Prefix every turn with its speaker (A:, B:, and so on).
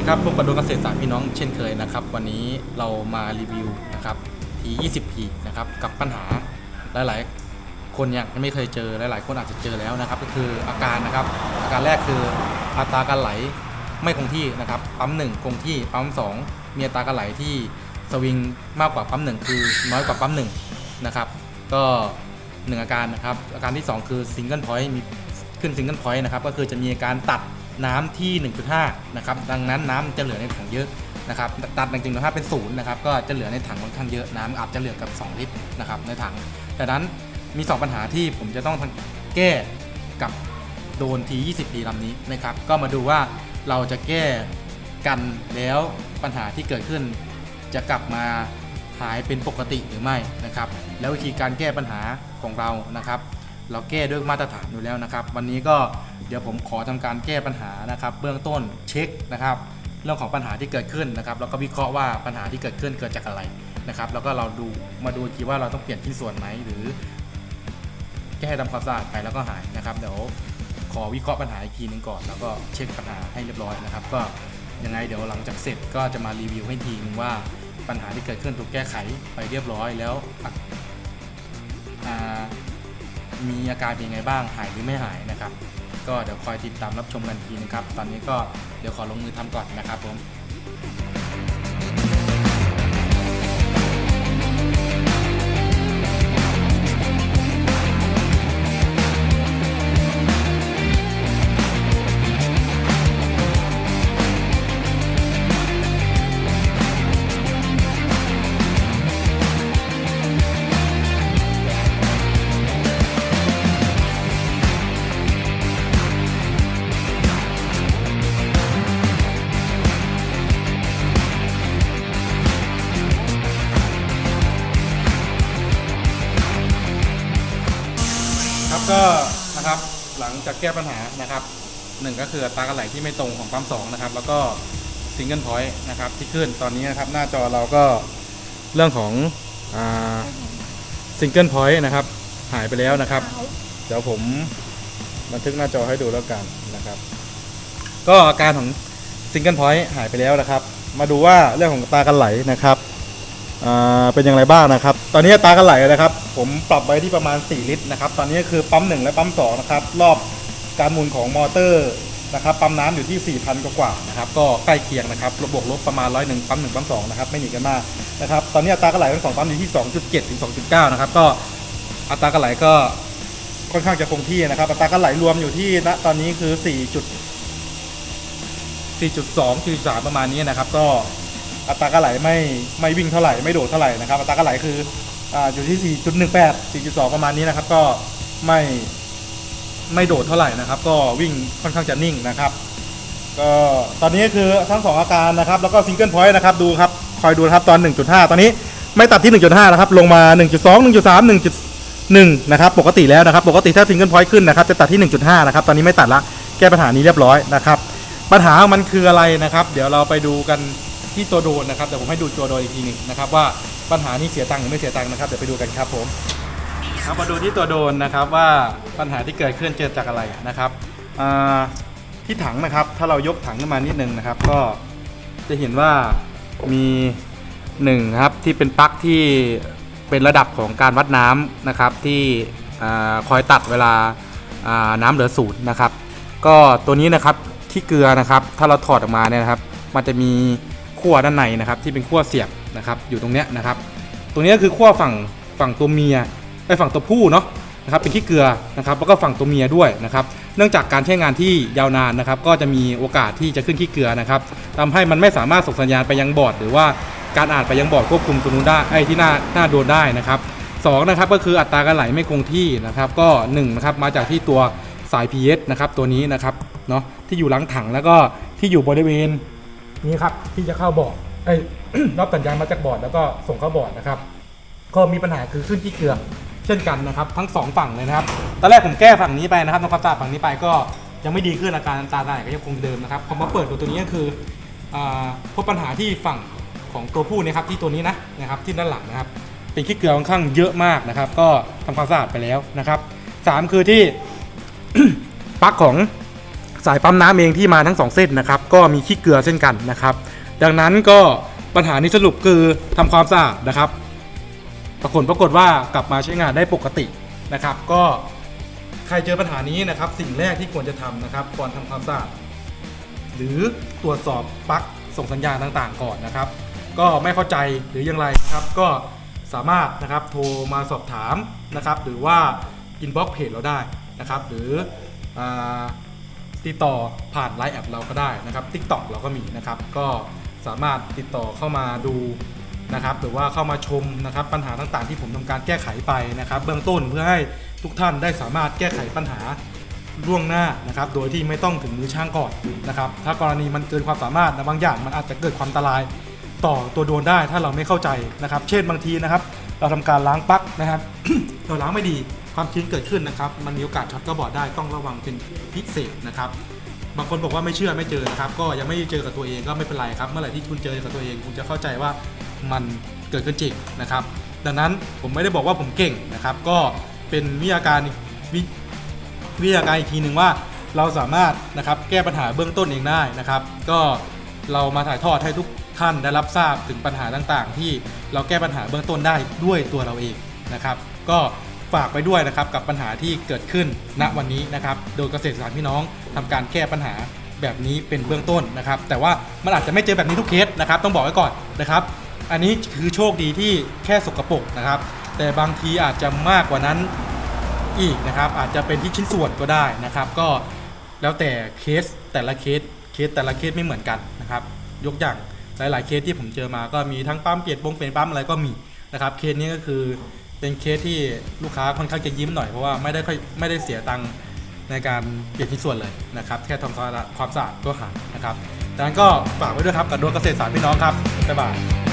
A: ดีครับพบกับดวงเกษตรศาสตร์พี่น้องเช่นเคยนะครับ วันนี้เรามารีวิวนะครับที 20P นะครับกับปัญหาหลายๆ คนยังไม่เคยเจอหลายๆ คนอาจจะเจอแล้วนะครับ ก็คืออาการนะครับ อาการแรกคืออัตราการไหลไม่คงที่นะครับปั๊ม1คงที่ปั๊ม 2 มีอัตราการไหลที่สวิงมากกว่าปั๊ม 1 คือน้อยกว่าปั๊ม1นะครับก็หนึ่งอาการนะครับอาการที่ 2 คือซิงเกิลพอยต์มีขึ้นซิงเกิลพอยต์นะครับก็คือจะมีอาการตัด น้ำที่ 1.5 นะครับ ดังนั้นน้ำจะเหลือในถังเยอะนะครับ ตัดจริงๆถ้าเป็นศูนย์นะครับ ก็จะเหลือในถังค่อนข้างเยอะ น้ำอาจจะเหลือกับ 2 ลิตรนะครับในถังดังนั้นมี 2 ปัญหาที่ผมจะต้องแก้กับโดนที20ปีลำนี้นะครับ ก็มาดูว่าเราจะแก้กันแล้วปัญหาที่เกิดขึ้น จะกลับมาหายเป็นปกติหรือไม่นะครับ แล้ววิธีการแก้ปัญหาของเรานะครับ เราแก้ด้วยมาตรฐานอยู่แล้วนะครับ วันนี้ก็เดี๋ยวผมขอทำการแก้ปัญหานะครับ เบื้องต้นเช็คนะครับ เรื่องของปัญหาที่เกิดขึ้นนะครับแล้วก็วิเคราะห์ว่าปัญหาที่เกิดขึ้นเกิดจากอะไรนะครับ แล้วก็เราดูมาดูอีกทีว่าเราต้องเปลี่ยนชิ้นส่วนไหมหรือ แก้ทำความสะอาดไปแล้วก็หายนะครับ เดี๋ยวขอวิเคราะห์ปัญหาอีกทีหนึงก่อน แล้วก็เช็คปัญหาให้เรียบร้อยนะครับ ก็ยังไงเดี๋ยวหลังจากเสร็จก็จะมารีวิวให้ทีนึงว่าปัญหาที่เกิดขึ้นถูกแก้ไขไปเรียบร้อยแล้ว มีอาการเป็นยังไงบ้างหายหรือไม่หายนะครับ ก็เดี๋ยวคอยติดตามรับชมกันทีนะครับ ตอนนี้ก็เดี๋ยวขอลงมือทำก่อนนะครับผม ก็นะครับหลังจากแก้ปัญหานะครับหนึ่งก็คืออัตราการไหลที่ไม่ตรงของปั๊มสองนะครับแล้วก็ซิงเกิลพอยต์นะครับที่ขึ้นตอนนี้นะครับหน้าจอเราก็เรื่องของซิงเกิลพอยต์นะครับหายไปแล้วนะครับ เดี๋ยวผมบันทึกหน้าจอให้ดูแล้วกันนะครับ ก็อาการของซิงเกิลพอยต์หายไปแล้วนะครับ มาดูว่าเรื่องของตาการไหลนะครับ เป็นอย่างไรบ้างนะครับ ตอนนี้ตาการไหลนะครับ ผมปรับไว้ที่ประมาณ 4 ลิตรนะครับ ตอนนี้คือปั๊ม 1 และปั๊ม 2 นะครับ รอบการหมุนของมอเตอร์นะครับ ปั๊มน้ำอยู่ที่ 4,000 กว่าๆนะครับ ก็ใกล้เคียงนะครับบวกลบประมาณร้อยหนึ่งปั๊ม1ปั๊ม2นะครับ ไม่หนีกันมากนะครับ ตอนนี้อัตราการไหลทั้งสองปั๊มอยู่ที่ 2.7 ถึง 2.9 นะครับ ก็อัตราการไหลก็ค่อนข้างจะคงที่นะครับ อัตราการไหลรวมอยู่ที่ณตอนนี้คือ 4.4.2.3 ประมาณนี้นะครับ ก็ อัตราการไหลไม่ไม่วิ่งเท่าไหร่ไม่โดดเท่าไหร่นะครับอัตราการไหลคืออ่าอยู่ที่ 4.18 4.2 ประมาณนี้นะครับ ก็ไม่ไม่โดดเท่าไหร่นะครับ ก็วิ่งค่อนข้างจะนิ่งนะครับก็ตอนนี้คือทั้งสองอาการนะครับ แล้วก็ซิงเกิลพอยต์นะครับดูครับคอยดูครับตอน 1.5 ตอนนี้ไม่ตัดที่ 1.5 นะครับ ลงมา 1.2 1.3 1.1 นะครับ ปกติแล้วนะครับ ปกติถ้าซิงเกิลพอยต์ขึ้นนะครับ จะตัดที่ 1.5 นะครับ ตอนนี้ไม่ตัดละ แก้ปัญหานี้เรียบร้อยนะครับ ปัญหามันคืออะไรนะครับ เดี๋ยวเราไปดูกัน ที่ตัวโดนนะครับเดี๋ยวผมให้ดูตัวโดนอีกทีหนึงนะครับว่าปัญหานี้เสียตังค์หรือไม่เสียตังค์นะครับเดี๋ยวไปดูกันครับผมครับมาดูที่ตัวโดนนะครับว่าปัญหาที่เกิดขึ้นเกิดจากอะไรนะครับอ่าที่ถังนะครับถ้าเรายกถังขึ้นมานิดนึงนะครับ ก็จะเห็นว่ามีหนึ่งครับที่เป็นปลั๊กที่เป็นระดับของการวัดน้ำนะครับที่อาคอยตัดเวลาอ่าน้ำเหลือศูนย์นะครับ ก็ตัวนี้นะครับที่เกลือนะครับ ถ้าเราถอดออกมาเนี่ยนะครับ มันจะมี ขั้วด้านในนะครับ ที่เป็นขั้วเสียบนะครับ อยู่ตรงเนี้ยนะครับ ตรงนี้ก็คือขั้วฝั่งฝั่งตัวเมียไอ้ฝั่งตัวผู้เนาะนะครับเป็นขี้เกลือนะครับแล้วก็ฝั่งตัวเมียด้วยนะครับ เนื่องจากการใช้งานที่ยาวนานนะครับ ก็จะมีโอกาสที่จะขึ้นขี้เกลือนะครับทำให้มันไม่สามารถส่งสัญญาณไปยังบอร์ดหรือว่าการอ่านไปยังบอร์ดควบคุมตัวนู้นได้ไอ้ที่หน้าหน้าโดนได้นะครับสองนะครับก็คืออัตราการไหลไม่คงที่นะครับ ก็หนึ่งนะครับมาจากที่ตัวสาย PS นะครับตัวนี้นะครับเนาะที่อยู่หลังถังแล้วก็ที่อยู่บริเวณ นี้ครับที่จะเข้าบอร์ดไอ้รับสัญญาณมาจากบอร์ดแล้วก็ส่งเข้าบอร์ดนะครับ ก็มีปัญหาคือขึ้นที่เกลือเช่นกันนะครับ ทั้งสองฝั่งเลยนะครับตอนแรกผมแก้ฝั่งนี้ไปนะครับทำความสะอาดฝั่งนี้ไปก็ยังไม่ดีขึ้นอาการตาได้ก็ยังคงเดิมนะครับพอมาเปิดดูตัวนี้ก็คือพบปัญหาที่ฝั่งของตัวผู้นะครับที่ตัวนี้นะนะครับที่ด้านหลังนะครับ เป็นขี้เกลือค่อนข้างเยอะมากนะครับ ก็ทำความสะอาดไปแล้วนะครับสามคือที่ปลั๊กของ สายปั๊มน้ำเองที่มาทั้งสองเส้นนะครับก็มีขี้เกลือเช่นกันนะครับ ดังนั้นก็ปัญหานี้สรุปคือทำความสะอาดนะครับปรากฏปรากฏว่ากลับมาใช้งานได้ปกตินะครับ ก็ใครเจอปัญหานี้นะครับ สิ่งแรกที่ควรจะทำนะครับก่อนทำความสะอาดหรือตรวจสอบปลั๊กส่งสัญญาณต่างๆ ก่อนนะครับ ก็ไม่เข้าใจหรือย่างไรนะครับ ก็สามารถนะครับโทรมาสอบถามนะครับ หรือว่าอินบ็อกเพจเราได้นะครับ หรืออา ติดต่อผ่านไลน์แอดเราก็ได้นะครับ TikTok เราก็มีนะครับ ก็สามารถติดต่อเข้ามาดูนะครับหรือว่าเข้ามาชมนะครับปัญหาต่างๆ ที่ผมทำการแก้ไขไปนะครับ เบื้องต้นเพื่อให้ทุกท่านได้สามารถแก้ไขปัญหาล่วงหน้านะครับ โดยที่ไม่ต้องถึงมือช่างก่อนนะครับ ถ้ากรณีมันเกินความสามารถนะบางอย่างมันอาจจะเกิดความอันตรายต่อตัวโดนได้ถ้าเราไม่เข้าใจนะครับ เช่นบางทีนะครับ เราทำการล้างปลั๊กนะครับ เราล้างไม่ดี ความชื้นเกิดขึ้นนะครับ มันมีโอกาสช็อตกระบอกได้ต้องระวังเป็นพิเศษนะครับ บางคนบอกว่าไม่เชื่อไม่เจอนะครับ ก็ยังไม่เจอกับตัวเองก็ไม่เป็นไรครับ เมื่อไหร่ที่คุณเจอกับตัวเองคุณจะเข้าใจว่ามันเกิดขึ้นจริงนะครับ ดังนั้นผมไม่ได้บอกว่าผมเก่งนะครับ ก็เป็นวิทยาการวิวิทยาการอีกทีหนึ่งว่าเราสามารถนะครับแก้ปัญหาเบื้องต้นเองได้นะครับ ก็เรามาถ่ายทอดให้ทุกท่านได้รับทราบถึงปัญหาต่างๆ ที่เราแก้ปัญหาเบื้องต้นได้ด้วยตัวเราเองนะครับ ก็ ฝากไปด้วยนะครับกับปัญหาที่เกิดขึ้นณวันนี้นะครับโดยเกษตรศาสตร์พี่น้องทำการแก้ปัญหาแบบนี้เป็นเบื้องต้นนะครับ แต่ว่ามันอาจจะไม่เจอแบบนี้ทุกเคสนะครับ ต้องบอกไว้ก่อนนะครับ อันนี้คือโชคดีที่แค่สกปรกนะครับ แต่บางทีอาจจะมากกว่านั้นอีกนะครับ อาจจะเป็นที่ชิ้นส่วนก็ได้นะครับ ก็แล้วแต่เคสแต่ละเคสเคสแต่ละเคสไม่เหมือนกันนะครับ ยกอย่างหลาย ๆ เคสที่ผมเจอมาก็มีทั้งปั๊มเปลี่ยนปงเปลี่ยนปั๊มอะไรก็มีนะครับเคสนี้ก็คือ เป็นเคสที่ลูกค้าค่อนข้างจะยิ้มหน่อยเพราะว่าไม่ได้ค่อยไม่ได้เสียตังค์ในการเปลี่ยนที่ส่วนเลยนะครับ แค่ทำความสะอาดความสะอาดก็หายนะครับดังนั้นก็ฝากไว้ด้วยครับกับดวงเกษตรศาสตร์พี่น้องครับบ๊ายบาย